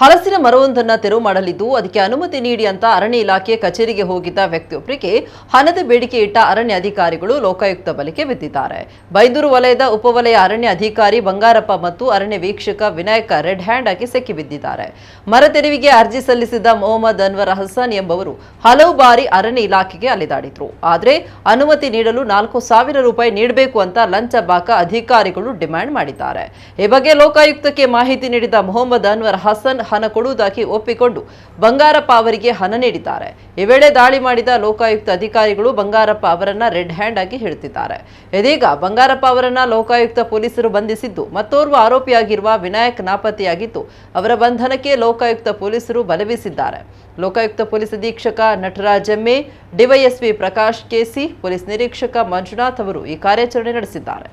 ಹಲಸಿನ ಮರವೊಂದನ್ನು ತೆರವು ಮಾಡಲಿದ್ದು, ಅದಕ್ಕೆ ಅನುಮತಿ ನೀಡಿ ಅಂತ ಅರಣ್ಯ ಇಲಾಖೆ ಕಚೇರಿಗೆ ಹೋಗಿದ್ದ ವ್ಯಕ್ತಿಯೊಬ್ಬರಿಗೆ ಹಣದ ಬೇಡಿಕೆ ಇಟ್ಟ ಅರಣ್ಯ ಅಧಿಕಾರಿಗಳು ಲೋಕಾಯುಕ್ತ ಬಲಿಕೆ ಬಿದ್ದಿದ್ದಾರೆ. ಬೈದೂರು ವಲಯದ ಉಪವಲಯ ಅರಣ್ಯ ಅಧಿಕಾರಿ ಬಂಗಾರಪ್ಪ ಮತ್ತು ಅರಣ್ಯ ವೀಕ್ಷಕ ವಿನಾಯಕ ರೆಡ್ ಹ್ಯಾಂಡ್ ಆಗಿ ಸಿಕ್ಕಿ ಬಿದ್ದಿದ್ದಾರೆ. ಮರ ತೆರವಿಗೆ ಅರ್ಜಿ ಸಲ್ಲಿಸಿದ್ದ ಮೊಹಮ್ಮದ್ ಅನ್ವರ್ ಹಸನ್ ಎಂಬವರು ಹಲವು ಬಾರಿ ಅರಣ್ಯ ಇಲಾಖೆಗೆ ಅಲೆದಾಡಿದ್ರು. ಆದರೆ ಅನುಮತಿ ನೀಡಲು ನಾಲ್ಕು ಸಾವಿರ ರೂಪಾಯಿ ನೀಡಬೇಕು ಅಂತ ಲಂಚ ಬಾಕ ಅಧಿಕಾರಿಗಳು ಡಿಮ್ಯಾಂಡ್ ಮಾಡಿದ್ದಾರೆ. ಈ ಬಗ್ಗೆ ಲೋಕಾಯುಕ್ತಕ್ಕೆ ಮಾಹಿತಿ ನೀಡಿದ ಮೊಹಮ್ಮದ್ ಅನ್ವರ್ ಹಸನ್ ಹಣ ಕೊಡುವುದಾಗಿ ಒಪ್ಪಿಕೊಂಡು ಬಂಗಾರಪ್ಪ ಅವರಿಗೆ ಹಣ ನೀಡಿದ್ದಾರೆ. ಈ ವೇಳೆ ದಾಳಿ ಮಾಡಿದ ಲೋಕಾಯುಕ್ತ ಅಧಿಕಾರಿಗಳು ಬಂಗಾರಪ್ಪ ಅವರನ್ನ ರೆಡ್ ಹ್ಯಾಂಡ್ ಆಗಿ ಹಿಡಿದಿದ್ದಾರೆ ಇದೀಗ ಬಂಗಾರಪ್ಪ ಅವರನ್ನ ಲೋಕಾಯುಕ್ತ ಪೊಲೀಸರು ಬಂಧಿಸಿದ್ದು, ಮತ್ತೋರ್ವ ಆರೋಪಿಯಾಗಿರುವ ವಿನಾಯಕ್ ನಾಪತ್ತೆಯಾಗಿದ್ದು, ಅವರ ಬಂಧನಕ್ಕೆ ಲೋಕಾಯುಕ್ತ ಪೊಲೀಸರು ಬಲವಿಸಿದ್ದಾರೆ. ಲೋಕಾಯುಕ್ತ ಪೊಲೀಸ್ ಅಧೀಕ್ಷಕ ನಟರಾಜ್ ಎಮ್ಮೆ ಡಿವೈಎಸ್ಪಿ ಪ್ರಕಾಶ್ ಕೆಸಿ ಪೊಲೀಸ್ ನಿರೀಕ್ಷಕ ಮಂಜುನಾಥ್ ಅವರು ಈ ಕಾರ್ಯಾಚರಣೆ ನಡೆಸಿದ್ದಾರೆ.